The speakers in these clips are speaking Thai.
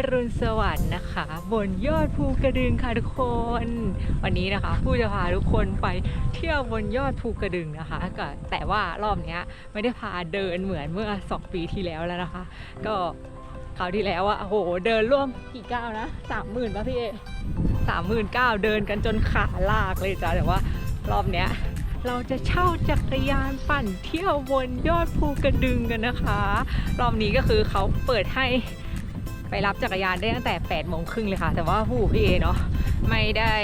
อรุณสวัสดิ์นะคะ บนยอดภูกระดึงค่ะทุกคน วันนี้นะคะผู้จะพาทุกคนไปเที่ยวบนยอดภูกระดึงนะคะก็แต่ว่ารอบนี้ไม่ได้พาเดินเหมือนเมื่อ 2 ปีที่แล้วแล้วนะคะ ก็คราวที่แล้วอะโอ้โหเดินร่วมกี่ก้าวนะสามหมื่นป่ะพี่เอสามหมื่นเก้าเดินกันจนขาลากเลยจ้ะแต่ว่ารอบเนี้ยเราจะเช่าจักรยานปั่นเที่ยวบนยอดภูกระดึงกันนะคะ รอบนี้ก็คือเขาเปิดให้ ไปรับจักรยานได้ตั้งแต่8โมงครึ่งเลยค่ะ แต่ว่าผู้พี่เอเนาะไม่ได้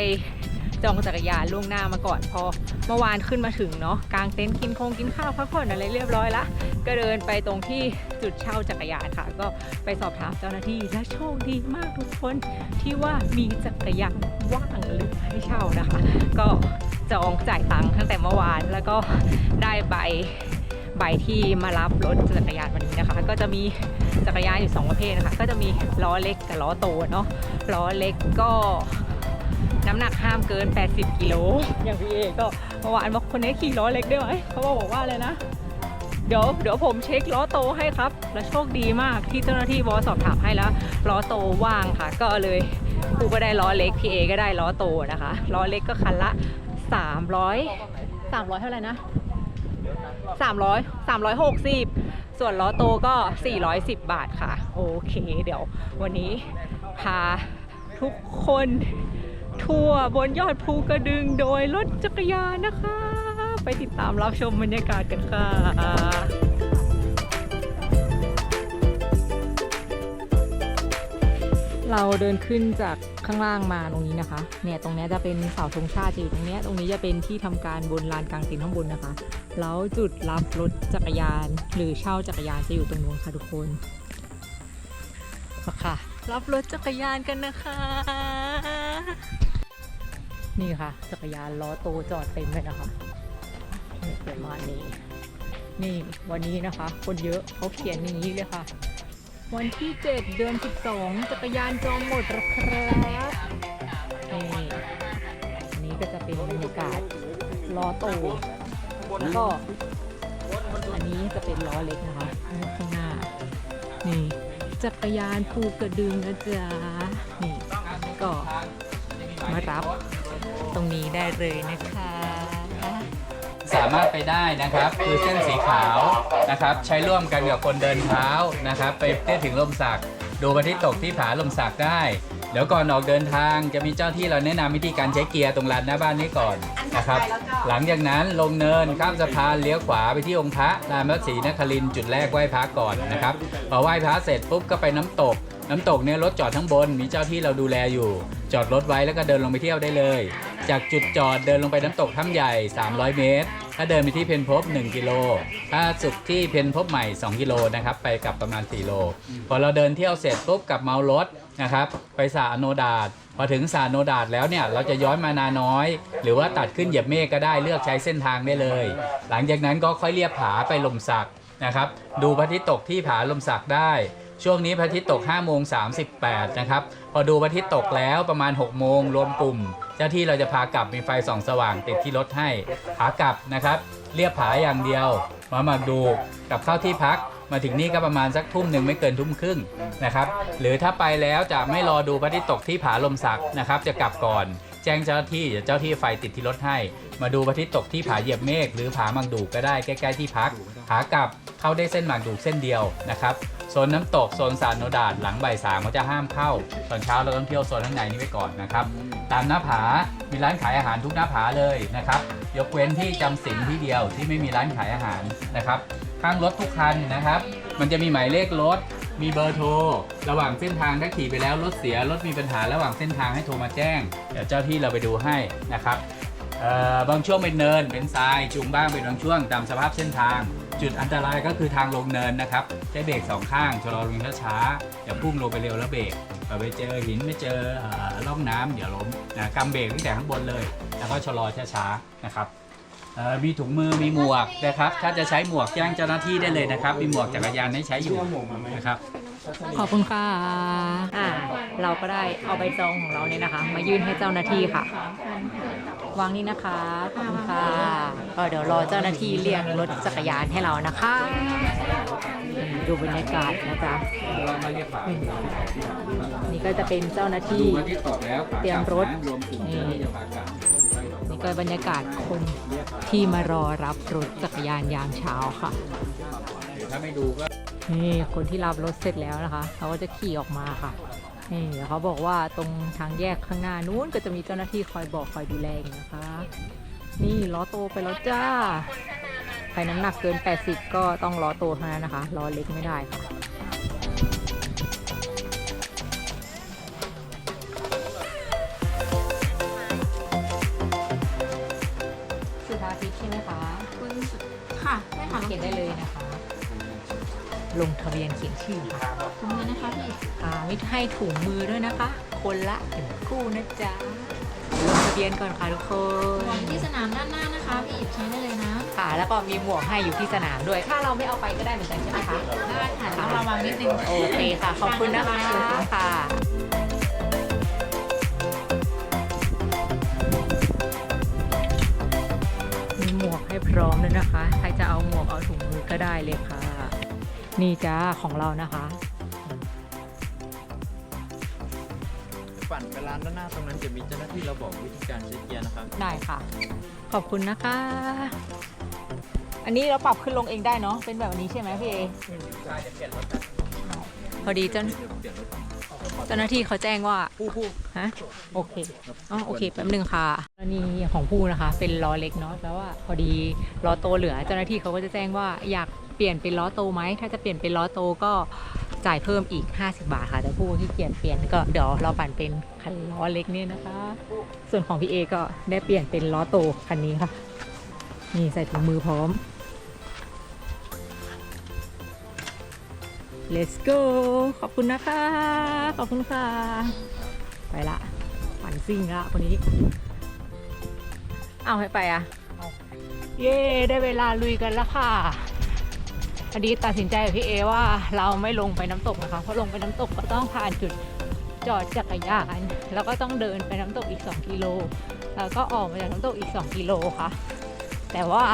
จองจักรยานล่วงหน้ามาก่อนพอเมื่อวานขึ้นมาถึงเนาะกลางเต็นท์กินคงกินข้าวพักผ่อนอะไรเรียบร้อยละก็เดินไปตรงที่จุดเช่าจักรยานค่ะ ก็ไปสอบถามเจ้าหน้าที่และโชคดีมากทุกคนที่ว่ามีจักรยานว่างเหลือให้เช่านะคะ ก็จองจ่ายตังค์ตั้งแต่เมื่อวานแล้วก็ได้ใบ ใบที่มารับรถจักรยานวันนี้นะคะ ก็จะมีจักรยานอยู่สองประเภทนะคะ ก็จะมีล้อเล็กกับล้อโตเนาะล้อเล็กก็น้ำหนักห้ามเกิน 80 กิโล อย่างพี่เอก็เมื่อวานบอกคนนี้ขี่ล้อเล็กได้ไหมเขาบอกว่าเลยนะ เดี๋ยวเดี๋ยวผมเช็คล้อโตให้ครับ และโชคดีมากที่เจ้าหน้าที่บอสอบถามให้แล้วล้อโตว่างค่ะ ก็เลยกูก็ได้ล้อเล็กพี่เอก็ได้ล้อโตนะคะล้อเล็กก็คันละ 300 300 เท่าไหร่นะ 300 360 ส่วนล้อโตก็ 410 บาทค่ะ โอเค เดี๋ยววันนี้พาทุกคนทัวร์บนยอดภูกระดึงโดยรถจักรยานนะคะ ไปติดตามรับชมบรรยากาศกันค่ะ เราเดินขึ้นจากข้างล่างมาตรงนี้นะคะ เนี่ยตรงนี้จะเป็นเสาธงชาติจะอยู่ตรงนี้ ตรงนี้จะเป็นที่ทำการบนลานกลางเต็นท์ข้างบนนะคะ แล้วจุดรับรถจักรยาน หรือเช่าจักรยานจะอยู่ตรงนู้นค่ะทุกคนค่ะ รับรถจักรยานกันนะคะ นี่ค่ะ จักรยานล้อโตจอดเต็มเลยนะคะนี่ประมาณนี้ นี่วันนี้นะคะ คนเยอะเขาเขียนอย่างนี้เลยค่ะ วันที่ 7 เดือน 12 จักรยานจองหมดแล้วครับนี่อันนี้ก็จะเป็นบรรยากาศล้อโตแล้วก็อันนี้จะเป็นล้อเล็กนะคะข้างหน้านี่จักรยานภูกระดึงนะจ๊ะนี่ก็มารับตรงนี้ได้เลยนะคะ สามารถไปได้นะครับ คือเส้นสีขาวนะครับ ใช้ร่วมกันกับคนเดินเท้านะครับ ไปได้ถึงลมสักดูพระอาทิตย์ตกที่ผาลมสักได้ เดี๋ยวก่อนออกเดินทางจะมีเจ้าที่เราแนะนำวิธีการใช้เกียร์ตรงลานหน้าบ้านนี้ก่อนนะครับ หลังจากนั้นลงเนินข้ามสะพานเลี้ยวขวาไปที่องค์พระลานพระศรีนครินจุดแรกไหว้พระก่อนนะครับพอไหว้พระเสร็จปุ๊บก็ไปน้ำตก น้ำตกเนี่ยรถจอดทั้งบน มีเจ้าที่เราดูแลอยู่ จอดรถไว้แล้วก็เดินลงไปเที่ยวได้เลย จากจุดจอดเดินลงไปน้ำตกถ้ำใหญ่ 300 เมตร ถ้าเดินไปที่เพนพบ1กิโลถ้าสุดที่เพนพบใหม่ 2 กิโลนะครับไปกลับประมาณ4โล พอเราเดินเที่ยวเสร็จปุ๊บกลับเมารถนะครับไปสรโนดาตพอถึงสรโนดาตแล้วเนี่ยเราจะย้อนมานาน้อย หรือว่าตัดขึ้นเหยียบเมฆก็ได้เลือกใช้เส้นทางได้เลย หลังจากนั้นก็ค่อยเลียบผาไปลมสักนะครับดูพระอาทิตย์ตกที่ผาลมสักได้ช่วงนี้พระอาทิตย์ตก5โมง38นะครับ พอดูพระอาทิตย์ตกแล้วประมาณ 6 โมงรวมกลุ่ม เจ้าที่เราจะพากลับมีไฟส่องสว่างติดที่รถให้ขากลับนะครับ เรียบผาอย่างเดียว มาหมักดูกลับเข้าที่พักมาถึงนี่ก็ประมาณสักทุ่มหนึ่งไม่เกินทุ่มครึ่งนะครับ หรือถ้าไปแล้วจะไม่รอดูพระอาทิตย์ตกที่ผาลมสักนะครับ จะกลับก่อน แจ้งเจ้าที่เดี๋ยวเจ้าที่ไฟติดที่รถให้ มาดูพระอาทิตย์ตกที่ผาเหยียบเมฆหรือผามังดูก็ได้ใกล้ๆที่พักขากลับเข้าได้เส้นหมากดูกเส้นเดียวนะครับโซนน้ำตกโซนสารโนดาดหลังบ่ายสามเขาจะห้ามเข้า ตอนเช้าเราต้องเที่ยวโซนข้างในนี้ไว้ก่อนนะครับ ตามหน้าผา มีร้านขายอาหารทุกหน้าผาเลยนะครับ ยกเว้นที่จำสิงที่เดียวที่ไม่มีร้านขายอาหารนะครับ ข้างรถทุกคันนะครับ มันจะมีหมายเลขรถ มีเบอร์โทร ระหว่างเส้นทางถ้าขี่ไปแล้วรถเสียรถมีปัญหาระหว่างเส้นทางให้โทรมาแจ้ง เดี๋ยวเจ้าที่เราไปดูให้นะครับบางช่วงเป็นเนินเป็นทรายจุงบ้างเป็นบางช่วงตามสภาพเส้นทาง จุดอันตรายก็คือทางลงเนินนะครับใช้เบรกสองข้างชะลอลงช้าๆอย่าพุ่งลงไปเร็วแล้วเบรกไปเจอหินไม่เจออ่อร่องน้ำเดี๋ยวล้มนะกำเบรกตั้งแต่ข้างบนเลย แล้วก็ชะลอช้าๆนะครับ เอ่อมีถุงมือมีหมวกนะครับ ถ้าจะใช้หมวกแจ้งเจ้าหน้าที่ได้เลยนะครับ มีหมวกจักรยานให้ใช้อยู่นะครับ ขอบคุณค่ะอ่าเราก็ได้เอาใบจองของเราเนี่ยนะคะ มายื่นให้เจ้าหน้าที่ค่ะ วางนี่นะคะขอบคุณค่ะก็เดี๋ยวรอเจ้าหน้าที่เรียกรถจักรยานให้เรานะคะอืมดูบรรยากาศนะจ๊ะอืมนี่ก็จะเป็นเจ้าหน้าที่ เตรียมรถนี่ นี่ก็บรรยากาศคนที่มารอรับรถจักรยานยามเช้าค่ะ ถ้าไม่ดูก็ นี่คนที่รับรถเสร็จแล้วนะคะ เขาก็จะขี่ออกมาค่ะ นี่เดี๋ยวเขาบอกว่าตรงทางแยกข้างหน้านู้นก็จะมีเจ้าหน้าที่คอยบอกคอยดูแลอยู่นะคะ นี่ล้อโตไปแล้วจ้าใครน้ำหนักเกิน 80 ก็ต้องล้อโตเท่านั้นนะคะล้อเล็กไม่ได้ค่ะ ลงทะเบียนเขียนชื่อค่ะตรงนี้นะคะพี่อ่ามิตรให้ถุงมือด้วยนะคะ คนละหนึ่งคู่นะจ๊ะลงทะเบียนก่อนค่ะทุกควานงที่สนามด้านหน้านะคะ พี่หยิบใช้ได้เลยนะ ค่ะแล้วก็มีหมวกให้อยู่ที่สนามด้วย ถ้าเราไม่เอาไปก็ได้เหมือนกันใช่ไหมคะได้ค่ะต้องระวังนิดนึง โอเคค่ะ ขอบคุณนะคะค่ะมีหมวกให้พร้อมด้วยนะคะ ใครจะเอาหมวกเอาถุงมือก็ได้เลยค่ะ นี่จ้าของเรานะคะปั่นไปร้านด้านหน้าตรงนั้นจะมีเจ้าหน้าที่เราบอกวิธีการเช็คเกียร์นะครับ ได้ค่ะ ขอบคุณนะคะ อันนี้เราปรับขึ้นลงเองได้เนาะเป็นแบบนี้ใช่ไหมพี่เอพอดีเจ้าเจ้าหน้าที่เขาแจ้งว่าฮะโอเคอ๋อโอเคแป๊บนึงค่ะกรณีของผู้นะคะ เป็นล้อเล็กเนาะแปลว่าพอดีล้อโตเหลือเจ้าหน้าที่เขาก็จะแจ้งว่าอยาก เปลี่ยนเป็นล้อโตไหม ถ้าจะเปลี่ยนเป็นล้อโตก็จ่ายเพิ่มอีก 50 บาทค่ะ แต่ผู้ที่เปลี่ยนเปลี่ยนก็เดี๋ยวเราปั่นเป็นคันล้อเล็กเนี่ยนะคะ ส่วนของพี่เอก็ได้เปลี่ยนเป็นล้อโตคันนี้ค่ะ นี่ใส่ถุงมือพร้อม let's go ขอบคุณนะคะ ขอบคุณค่ะ ไปละปั่นซิ่งละคนนี้ เอาให้ไปอะ เย่ได้เวลาลุยกันแล้วค่ะพ อดีตัดสินใจกับพี่เอว่าเราไม่ลงไปน้ำตกนะคะ เพราะลงไปน้ำตกก็ต้องผ่านจุดจอดจักรยานแล้วก็ต้องเดินไปน้ำตกอีก 2 กิโล แล้วก็ออกมาจากน้ำตกอีก 2 กิโลค่ะ แต่ว่า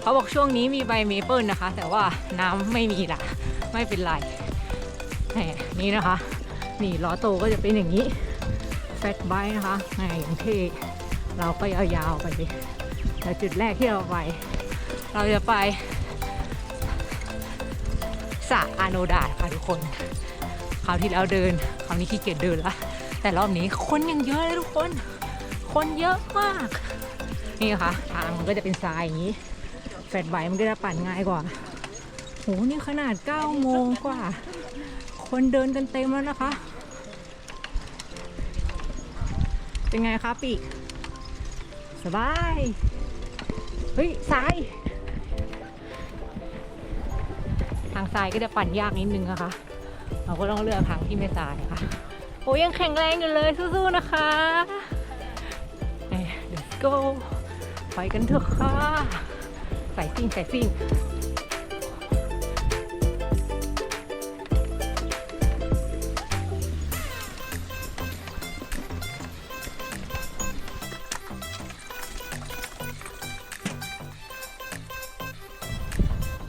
เขาบอกช่วงนี้มีใบเมเปิลนะคะ แต่ว่าน้ำไม่มีละไม่เป็นไรนี่นะคะ นี่ล้อโตก็จะเป็นอย่างนี้แฟตไบนะคะอย่างเท่เราก็ยาวๆไปดิแล้วจุดแรกที่เราไป เราจะไป สระอาโนดาค่ะทุกคนคราวที่แล้วเดินคราวนี้ขี้เกียจเดินละแต่รอบนี้คนยังเยอะเลยทุกคน คนเยอะมาก นี่ค่ะทางมันก็จะเป็นทรายอย่างนี้ แฟลตไบมันก็จะปั่นง่ายกว่าโหนี่ขนาด9โมงกว่า คนเดินกันเต็มแล้วนะคะ เป็นไงคะปีก สบาย เฮ้ยทราย ทางทรายก็จะปั่นยากนิดนึงนะคะ เราก็ต้องเลือกทางที่ไม่ทรายะค่ะโอ้ยังแข็งแรงอยู่เลยสู้ๆนะคะเดี๋ยวก็ไปกันเถอะค่ะใส่ซิ่งใส่ซิ่ง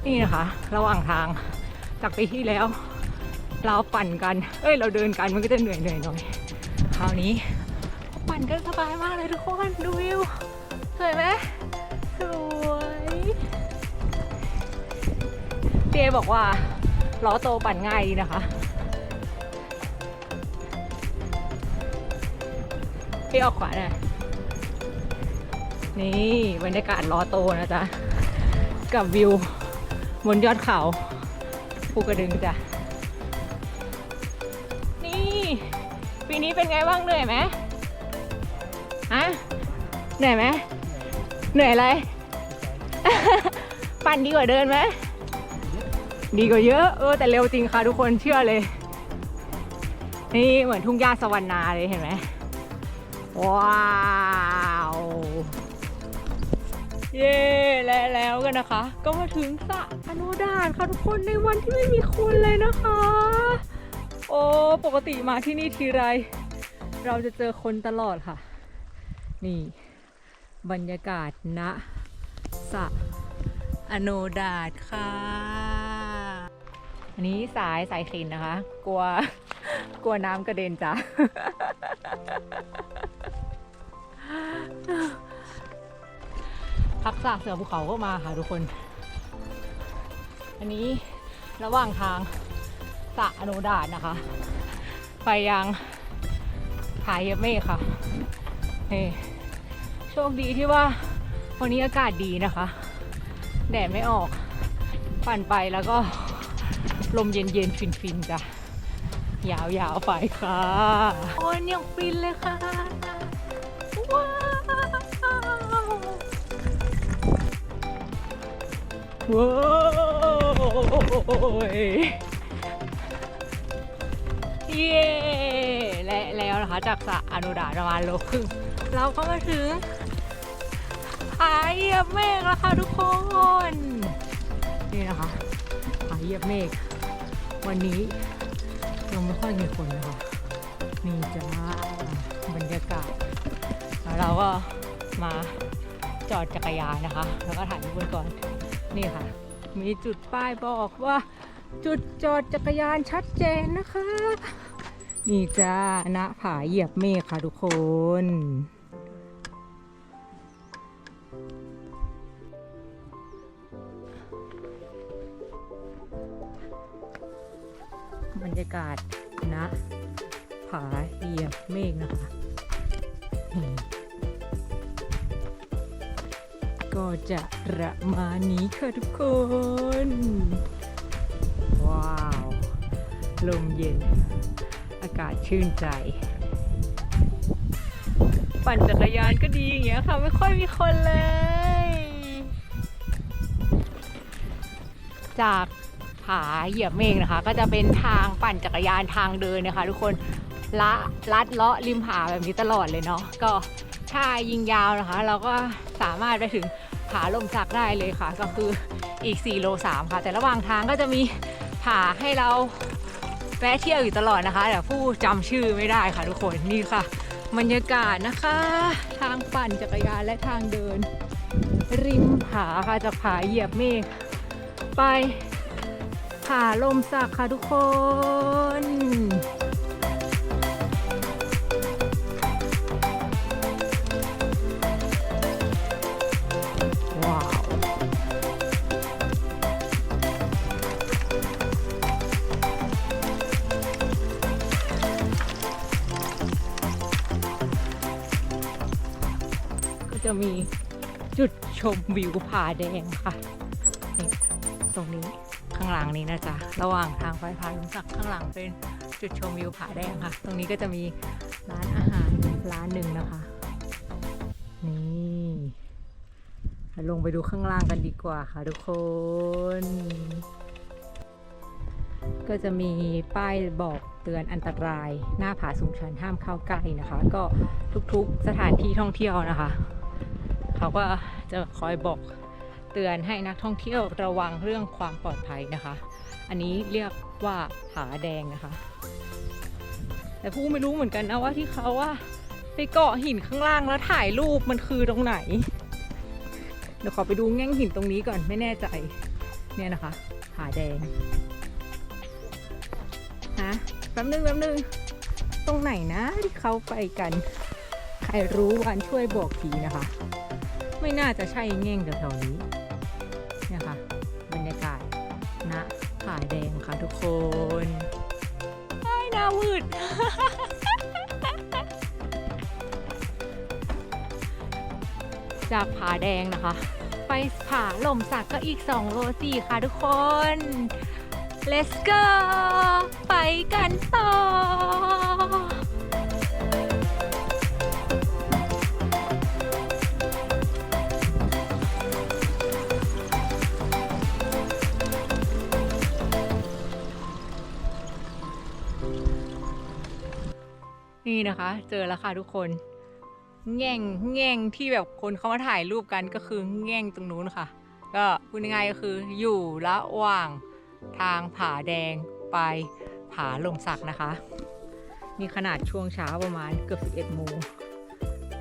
นี่นะคะ ระหว่างทางจากปีที่แล้ว เราปั่นกัน เอ้ย เราเดินกันมันก็จะเหนื่อยเหนื่อยหน่อย คราวนี้ ปั่นกันสบายมากเลยทุกคนดูวิวสวยไหมสวยเจบอกว่าล้อโตปั่นง่ายดีนะคะพี่ออกขวาหน่อยนี่บรรยากาศล้อโตนะจ๊ะ กับวิว บนยอดเขาภูกระดึงจ้ะ นี่ ปีนี้เป็นไงบ้างเหนื่อยไหมฮะเหนื่อยไหมเหนื่อยอะไร ปั่นดีกว่าเดินไหมดีกว่าเยอะเออแต่เร็วจริงค่ะทุกคนเชื่อเลย นี่เหมือนทุ่งหญ้าสวรรณาเลยเห็นไหมว้าวเย้และแล้วกันนะคะ ก็มาถึงสระ โนดาตค่ะทุกคนในวันที่ไม่มีคนเลยนะคะ โอ้ปกติมาที่นี่ทีไร เราจะเจอคนตลอดค่ะ นี่ บรรยากาศณสระอโนดาตค่ะ อันนี้สายสายสินนะคะ กลัวกลัวน้ำกระเด็นจ้ะทักษะเสือภูเขาก็มาค่ะทุกคน อันนี้ระหว่างทางสะอโนดาตนะคะ ไปยังผาเยเมฆค่ะเฮ้โชคดีที่ว่าวันนี้อากาศดีนะคะ แดดไม่ออก ปั่นไปแล้วก็ลมเย็นๆ ฟินๆจ้ะ ยาวๆ ไปค่ะ โอ้ยยังฟินเลยค่ะ ว้าวว้าว เย้และแล้วนะคะจากสระอนุดาประมาณโลครึ่งเราก็มาถึงผาเหยียบเมฆแล้วค่ะทุกคน นี่นะคะผาเหยียบเมฆวันนี้ยังไม่ค่อยมีคนนะคะนี่จ้าบรรยากาศแล้วเราก็มาจอดจักรยานนะคะ แล้วก็ถ่ายรูปก่อน นี่ค่ะ มีจุดป้ายบอกว่า จุดจอดจักรยานชัดเจนนะคะ นี่จ้าณผาเหยียบเมฆค่ะทุกคนบรรยากาศณผาเหยียบเมฆนะคะ ก็จะประมาณนี้ค่ะทุกคน ว้าว ลมเย็น อากาศชื่นใจ ปั่นจักรยานก็ดีอย่างเงี้ยค่ะ ไม่ค่อยมีคนเลย จากผาเหยียบเมฆนะคะ ก็จะเป็นทางปั่นจักรยานทางเดินนะคะ ทุกคนละลัดเลาะริมผาแบบนี้ตลอดเลยเนาะก็ถ้ายิงยาวนะคะ เราก็สามารถไปถึง ผาลมสักได้เลยค่ะ ก็คืออีก 4 โล 3 ค่ะ แต่ระหว่างทางก็จะมีผาให้เราแวะเที่ยวอยู่ตลอดนะคะ แต่ผู้จำชื่อไม่ได้ค่ะทุกคนนี่ค่ะบรรยากาศนะคะ ทางปั่นจักรยานและทางเดิน ริมผาค่ะจากผาเหยียบเมฆไปผาลมสักค่ะทุกคน จะมีจุดชมวิวผาแดงค่ะนี่ตรงนี้ข้างหลังนี้นะจ๊ะ ระหว่างทางไปผาลมสักข้างหลังเป็นจุดชมวิวผาแดงค่ะ ตรงนี้ก็จะมีร้านอาหารร้านหนึ่งนะคะ นี่ลงไปดูข้างล่างกันดีกว่าค่ะทุกคน ก็จะมีป้ายบอกเตือนอันตราย หน้าผาสูงชันห้ามเข้าใกล้นะคะ ก็ทุกๆสถานที่ท่องเที่ยวนะคะ เขาก็จะคอยบอกเตือนให้นักท่องเที่ยวระวังเรื่องความปลอดภัยนะคะ อันนี้เรียกว่าผาแดงนะคะ แต่ผู้ไม่รู้เหมือนกันนะว่าที่เขาว่าไปเกาะหินข้างล่างแล้วถ่ายรูปมันคือตรงไหน เดี๋ยวขอไปดูแง่งหินตรงนี้ก่อนไม่แน่ใจ เนี่ยนะคะผาแดงฮะแป๊บนึงแป๊บนึงตรงไหนนะที่เขาไปกัน ใครรู้วันช่วยบอกทีนะคะ ไม่น่าจะใช่แง่งแถวๆนี้เนี่ยค่ะบรรยากาศณผาแดงค่ะทุกคนไอ้หน้าวืด จากผาแดงนะคะ ไปผาลมสักก็อีก 2 โลสี่ค่ะทุกคน let's go ไปกันต่อ นี่นะคะ เจอแล้วค่ะทุกคน แง่งแง่งที่แบบคนเขามาถ่ายรูปกันก็คือแง่งตรงนู้นค่ะ ก็พูดง่ายๆก็คืออยู่ระหว่างทางผาแดงไปผาลมสักนะคะ นี่ขนาดช่วงเช้าประมาณเกือบ 11โมง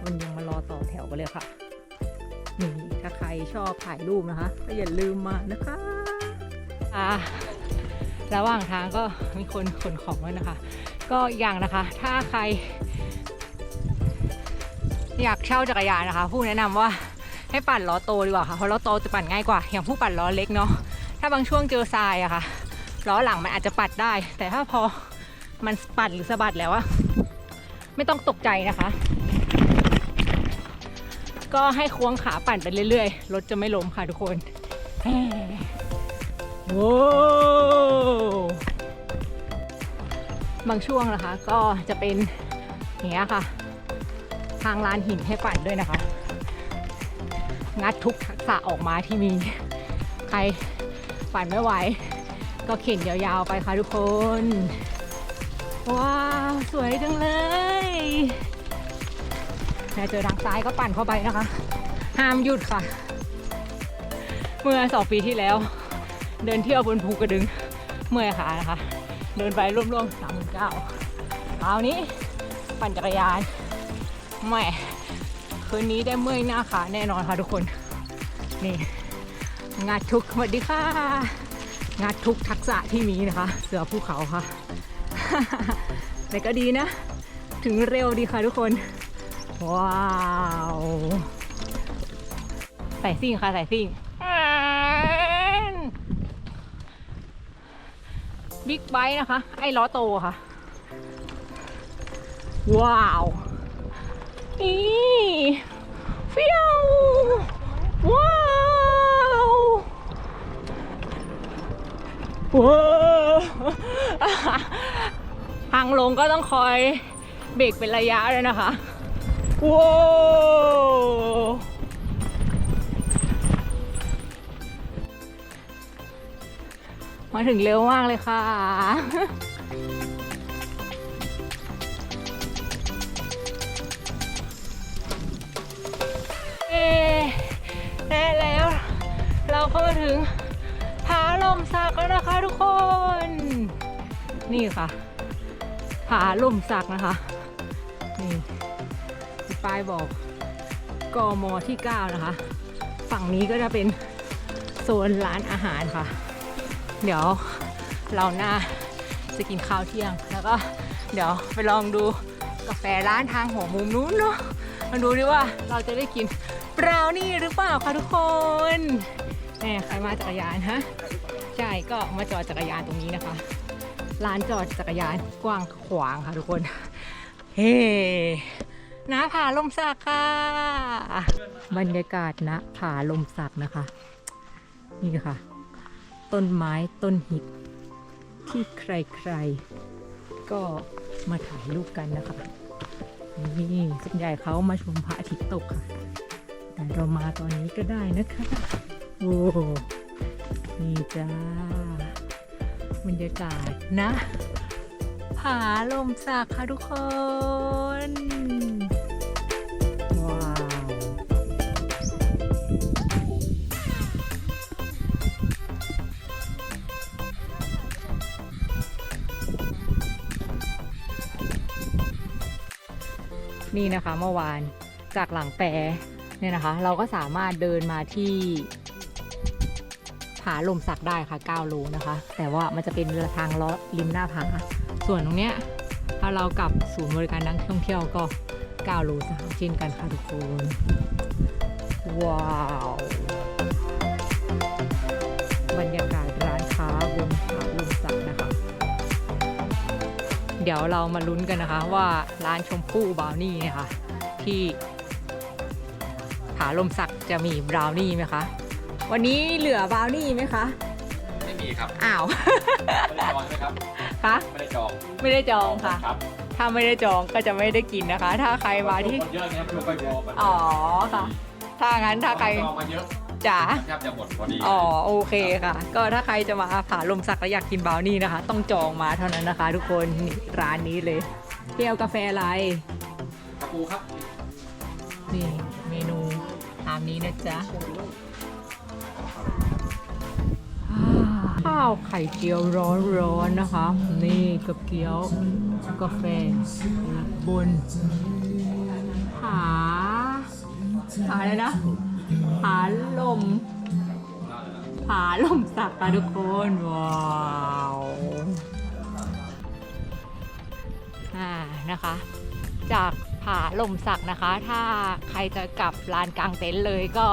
มันยังมารอต่อแถวกันเลยค่ะนี่ถ้าใครชอบถ่ายรูปนะคะ ก็อย่าลืมมานะคะอ่าระหว่างทางก็มีคนขนของด้วยนะคะ ก็อย่างนะคะ ถ้าใคร อยากเช่าจักรยานนะคะ ผู้แนะนำว่าให้ปั่นล้อโตดีกว่าค่ะเพราะล้อโตจะปั่นง่ายกว่า อย่างผู้ปั่นล้อเล็กเนาะถ้าบางช่วงเจอทรายอะค่ะล้อหลังมันอาจจะปัดได้ แต่ถ้าพอมันปัดหรือสะบัดแล้วอะไม่ต้องตกใจนะคะ ก็ให้ควงขาปั่นไปเรื่อยๆรถจะไม่ล้มค่ะทุกคนโว้ บางช่วงนะคะ ก็จะเป็นอย่างเงี้ยค่ะ ทางลานหินให้ปั่นด้วยนะคะ งัดทุกทักษะออกมาที่มี ใครปั่นไม่ไหว ก็เข็นยาวๆไปค่ะทุกคน ว้าว สวยจังเลยแม่เจอทางซ้ายก็ปั่นเข้าไปนะคะ ห้ามหยุดค่ะ เมื่อสองปีที่แล้ว เดินเที่ยวบนภูกระดึงเมื่อยขานะคะ เดินไปร่วมๆสามหมื่นเก้าคราวนี้ปั่นจักรยานแม่คืนนี้ได้เมื่อยหน้าขาแน่นอนค่ะทุกคน นี่งานทุกสวัสดีค่ะ งานทุกทักษะที่มีนะคะ เสือภูเขาค่ะ แต่ก็ดีนะ ถึงเร็วดีค่ะทุกคน ว้าว ใส่ซิ่งค่ะ ใส่ซิ่ง บิ๊กไบค์นะคะ ไอ้ล้อโตค่ะ ว้าว นี่เฟี้ยวว้าวว้าวทางลงก็ต้องคอยเบรกเป็นระยะเลยนะคะ ว้าว มาถึงเร็วมากเลยค่ะ เอ๊ะได้แล้ว เราก็มาถึงผาลมสักแล้วนะคะทุกคน นี่ค่ะผาลมสักนะคะ นี่ป้ายบอกกมที่ 9 นะคะ ฝั่งนี้ก็จะเป็นโซนร้านอาหารค่ะ เดี๋ยวเราหน้าจะกินข้าวเที่ยง แล้วก็เดี๋ยวไปลองดูกาแฟร้านทางหัวมุมนู้นเนาะมาดูดิว่าเราจะได้กินบราวนี่หรือเปล่าคะทุกคนแหมใครมาจักรยานฮะใช่ก็มาจอดจักรยานตรงนี้นะคะลานจอดจักรยานกว้างขวางค่ะทุกคน เฮ้ณผาลมสักค่ะ บรรยากาศณผาลมสักนะคะ นี่ค่ะ ต้นไม้ต้นหินที่ใครๆ ก็มาถ่ายรูปกันนะคะ นี่ส่วนใหญ่เขามาชมพระอาทิตย์ตกค่ะ แต่เรามาตอนนี้ก็ได้นะคะ โอ้นี่จ้าบรรยากาศนะ ผาลมสักค่ะทุกคน นี่นะคะเมื่อวานจากหลังแปรเนี่ยนะคะ เราก็สามารถเดินมาที่ผาลมสักได้ค่ะ9โลนะคะ แต่ว่ามันจะเป็นทางเลาะริมหน้าผา ส่วนตรงเนี้ยถ้าเรากลับศูนย์บริการนักท่องเที่ยวก็9โลสามเช่นกันค่ะทุกคน ว้าว เดี๋ยวเรามาลุ้นกันนะคะว่าร้านชมพู่บราวนี่เนี่ยค่ะที่ผาลมสักจะมีบราวนี่ไหมคะ วันนี้เหลือบราวนี่ไหมคะ ไม่มีครับ อ้าว ไม่ได้จองใช่ไหมครับ คะ ไม่ได้จอง ไม่ได้จองค่ะ ครับถ้าไม่ได้จองก็จะไม่ได้กินนะคะ ถ้าใครมาที่คนเยอะไงครับไม่พอมันอ๋อค่ะ ถ้างั้นถ้าใครจองมาเยอะ จ๋าแทบจะหมดพอดีอ๋อโอเคค่ะ ก็ถ้าใครจะมาผาลมสักและอยากกินบราวนี่นะคะ ต้องจองมาเท่านั้นนะคะ ทุกคนนี่ร้านนี้เลยเปรี้ยวกาแฟอะไรกระปูครับ นี่เมนูตามนี้นะจ๊ะอ่าข้าวไข่เจียวร้อนๆนะคะ นี่กับเกี๊ยวกาแฟบนผาผาอะไรนะ ผาลม ผาลมสักค่ะทุกคน ว้าวอ่านะคะ จากผาลมสักนะคะ ถ้าใครจะกลับลานกลางเต็นท์เลยก็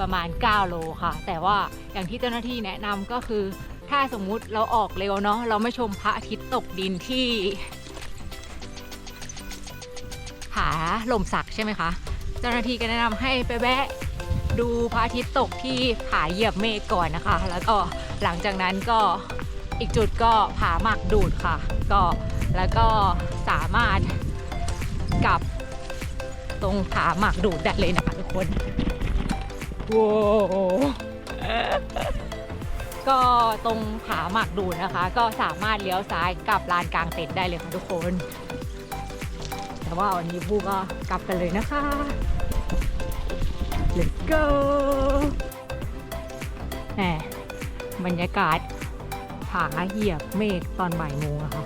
ประมาณ 9 โลค่ะ แต่ว่าอย่างที่เจ้าหน้าที่แนะนำก็คือ ถ้าสมมุติเราออกเร็วเนาะเราไม่ชมพระอาทิตย์ตกดินที่ผาลมสักใช่ไหมคะ เจ้าหน้าที่ก็แนะนำให้ไปแวะ ดูพระอาทิตย์ตกที่ผาเหยียบเมฆก่อนนะคะ แล้วก็หลังจากนั้นก็อีกจุดก็ผาหมักดูดค่ะ ก็แล้วก็สามารถกลับตรงผาหมากดูดได้เลยนะคะทุกคนว้าวก็ตรงผาหมากดูดนะคะ ก็สามารถเลี้ยวซ้ายกลับลานกลางเต็นท์ได้เลยค่ะทุกคน แต่ว่าวันนี้พูก็กลับกันเลยนะคะ let's go แหมบรรยากาศผาเหยียบเมฆตอนบ่ายโมงอะค่ะ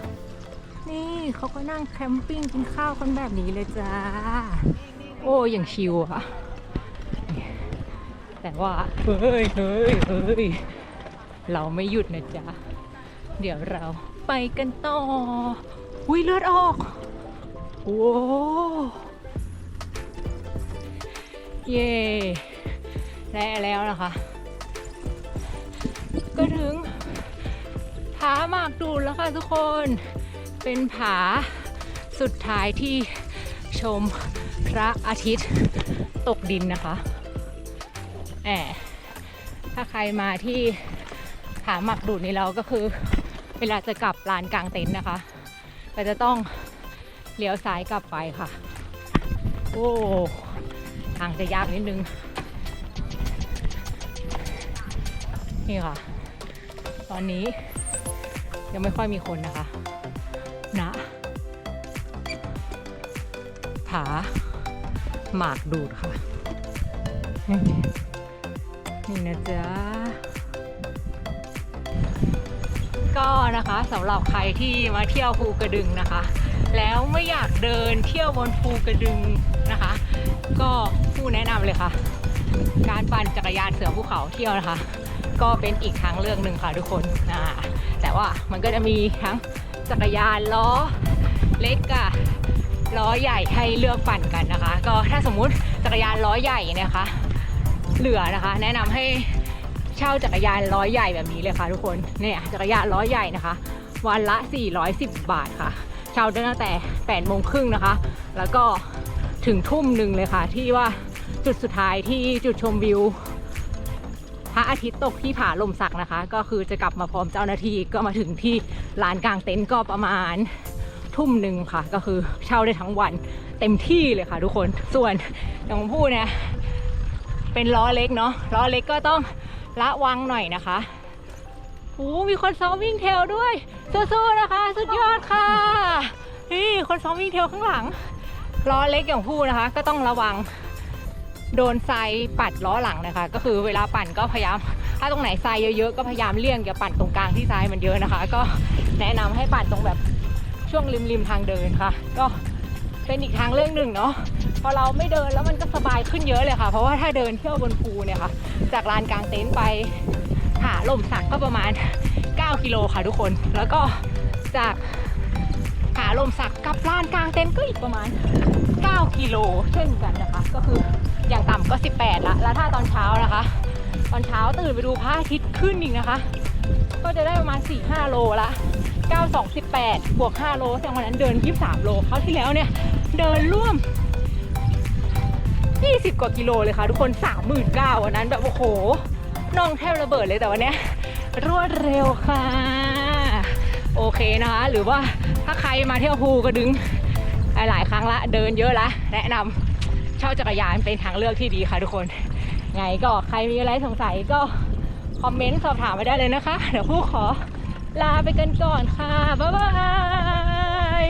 นี่เขาก็นั่งแคมปิ้งกินข้าวกันแบบนี้เลยจ้า โอ้อย่างชิวอะแต่ว่า เฮ้ยเฮ้ยเฮ้ยเราไม่หยุดนะจ๊ะ เดี๋ยวเราไปกันต่อ อุ้ยเลือดออก โอ้ เย่และแล้วนะคะ ก็ถึงผาหมากดูดแล้วค่ะทุกคน เป็นผาสุดท้ายที่ชมพระอาทิตย์ตกดินนะคะแหมถ้าใครมาที่ผาหมักดูดนี้เราก็คือ เวลาจะกลับลานกลางเต็นท์นะคะ ก็จะต้องเลี้ยวซ้ายกลับไปค่ะ โอ้ ทางจะยากนิดนึง นี่ค่ะ ตอนนี้ยังไม่ค่อยมีคนนะคะนะผาหมากดูดค่ะ นี่นะจ๊ะ ก็นะคะสำหรับใครที่มาเที่ยวภูกระดึงนะคะ แล้วไม่อยากเดินเที่ยวบนภูกระดึงนะคะ ก็ ผู้แนะนำเลยค่ะ การปั่นจักรยานเสือภูเขาเที่ยวนะคะ ก็เป็นอีกทางเลือกหนึ่งค่ะทุกคนอ่าแต่ว่ามันก็จะมีทั้งจักรยานล้อเล็กกับล้อใหญ่ให้เลือกปั่นกันนะคะ ก็ถ้าสมมุติจักรยานล้อใหญ่นี่ยค่ะเหลือนะคะ แนะนำให้เช่าจักรยานล้อใหญ่แบบนี้เลยค่ะ ทุกคนเนี่ยจักรยานล้อใหญ่นะคะ วันละ 410 บาทค่ะเช่าได้ตั้งแต่8โมงครึ่งนะคะ แล้วก็ถึงทุ่มหนึ่งเลยค่ะที่ว่า จุดสุดท้ายที่จุดชมวิว พระอาทิตย์ตกที่ผาลมสักนะคะ ก็คือจะกลับมาพร้อมเจ้าหน้าที่ก็มาถึงที่ลานกลางเต็นท์ก็ประมาณทุ่มหนึ่งค่ะ ก็คือเช่าได้ทั้งวันเต็มที่เลยค่ะ ทุกคนส่วนอย่างผมพูดเนี่ยเป็นล้อเล็กเนาะล้อเล็กก็ต้องระวังหน่อยนะคะโอ้มีคนซ้อมวิ่งเทลด้วยสู้ๆนะคะ สุดยอดค่ะ นี่คนซ้อมวิ่งเทลข้างหลังล้อเล็กอย่างพูดนะคะ ก็ต้องระวัง โดนทรายปัดล้อหลังนะคะ ก็คือเวลาปั่นก็พยายาม ถ้าตรงไหนทรายเยอะๆก็พยายามเลี่ยงอย่าปั่นตรงกลางที่ทรายมันเยอะนะคะ ก็แนะนำให้ปั่นตรงแบบช่วงริมๆทางเดินค่ะ ก็เป็นอีกทางเรื่องหนึ่งเนาะพอเราไม่เดินแล้วมันก็สบายขึ้นเยอะเลยค่ะ เพราะว่าถ้าเดินเที่ยวบนภูเนี่ยค่ะ จากลานกลางเต็นท์ไปหาลมสักก็ประมาณ 9 กิโลค่ะทุกคน แล้วก็จากหาลมสักกับลานกลางเต็นท์ก็อีกประมาณ 9 กิโลเช่นกันนะคะ ก็คือ อย่างต่ำก็ 18ละแล้วถ้าตอนเช้านะคะ ตอนเช้าตื่นไปดูพระอาทิตย์ขึ้นอีกนะคะ ก็จะได้ประมาณ 4-5 โลละ9 2 18 บวก 5 โลแสดงวันนั้นเดิน 23 โลคราที่แล้วเนี่ย เดินร่วม 20 กว่ากิโลเลยค่ะ ทุกคน39,000วันนั้นแบบ โอ้โหน่องแทบระเบิดเลยแต่วันนี้รวดเร็วค่ะ โอเคนะคะ หรือว่าถ้าใครมาเที่ยวภูกระดึง หลายๆ ครั้งละ เดินเยอะละ แนะนำ เช่าจักรยานเป็นทางเลือกที่ดีค่ะทุกคน ไงก็ใครมีอะไรสงสัยก็คอมเมนต์สอบถามมาได้เลยนะคะ เดี๋ยวผู้ขอลาไปกันก่อนค่ะ บ๊ายบาย